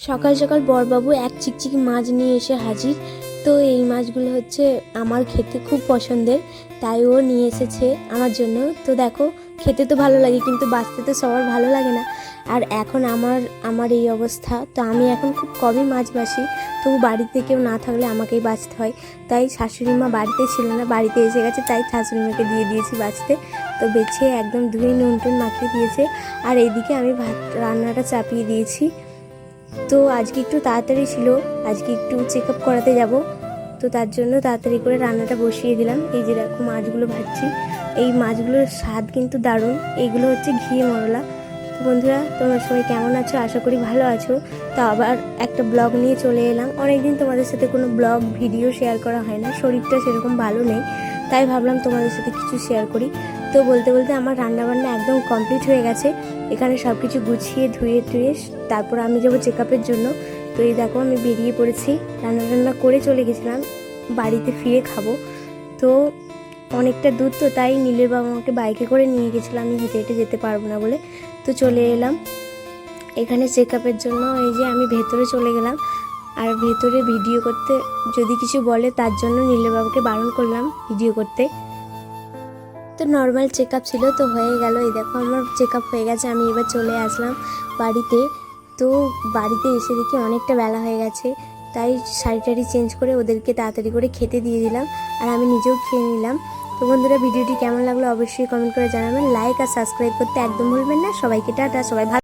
সকাল সকাল বরবাবু এক চিকচিকি মাছ নিয়ে এসে হাজির। তো এই মাছগুলো হচ্ছে আমার খেতে খুব পছন্দের, তাই ও নিয়ে এসেছে আমার জন্য। তো দেখো, খেতে তো ভালো লাগে, কিন্তু বাঁচতে তো সবার ভালো লাগে না। আর এখন আমার আমার এই অবস্থা। তো আমি এখন খুব কমই মাছ বাসি তবু বাড়িতে কেউ না থাকলে আমাকেই বাঁচতে হয়। তাই শাশুড়ি মা বাড়িতে ছিল না, বাড়িতে এসে গেছে, তাই শাশুড়ি মাকে দিয়ে দিয়েছি বাঁচতে। তো বেছে একদম ধুয়ে নুন টুন মাখিয়ে দিয়েছে। আর এইদিকে আমি ভাত, রান্নাটা চাপিয়ে দিয়েছি। তো আজকে একটু তাড়াতাড়ি ছিল, আজকে একটু চেক আপ করাতে যাব। তো তার জন্য তাড়াতাড়ি করে রান্নাটা বসিয়ে দিলাম। এই যে দেখো মাছগুলো ভাজছি। এই মাছগুলোর স্বাদ কিন্তু দারুণ। এইগুলো হচ্ছে ঘি, মরলা। তো বন্ধুরা, তোমরা সবাই কেমন আছো? আশা করি ভালো আছো। তো আবার একটা ব্লগ নিয়ে চলে এলাম। অনেকদিন তোমাদের সাথে কোনো ব্লগ, ভিডিও শেয়ার করা হয় না। শরীরটা সেরকম ভালো নেই। তাই ভাবলাম তোমাদের সাথে কিছু শেয়ার করি। তো বলতে বলতে আমার রান্নাবান্না একদম কমপ্লিট হয়ে গেছে। এখানে সব কিছু গুছিয়ে, ধুয়ে, টুয়ে, তারপর আমি যাব চেক আপের জন্য। তো এই দেখো আমি বেরিয়ে পড়েছি। রান্না টান্না করে চলে গেছিলাম। বাড়িতে ফিরে খাব। তো অনেকটা দূর তো, তাই নীলের বাবা আমাকে বাইকে করে নিয়ে গেছিল। আমি হেঁটে হেঁটে যেতে পারব না বলে। তো চলে এলাম। এখানে চেক আপের জন্য এই যে আমি ভেতরে চলে গেলাম। আর ভেতরে ভিডিও করতে যদি কিছু বলে, তার জন্য নীলের বাবাকে বারণ করলাম ভিডিও করতে। তো নর্মাল চেক ছিল তো হয়ে গেল। এই দেখো আমার চেক হয়ে গেছে, আমি এবার চলে আসলাম বাড়িতে। তো বাড়িতে এসে দেখি অনেকটা বেলা হয়ে গেছে, তাই শাড়ি টাড়ি চেঞ্জ করে ওদেরকে তাড়াতাড়ি করে খেতে দিয়ে দিলাম আর আমি নিজেও খেয়ে নিলাম। তো বন্ধুরা, ভিডিওটি কেমন লাগল অবশ্যই কমেন্ট করে জানাবেন। লাইক আর সাবস্ক্রাইব করতে একদম ভুলবেন না। সবাইকে টাটা, সবাই ভালো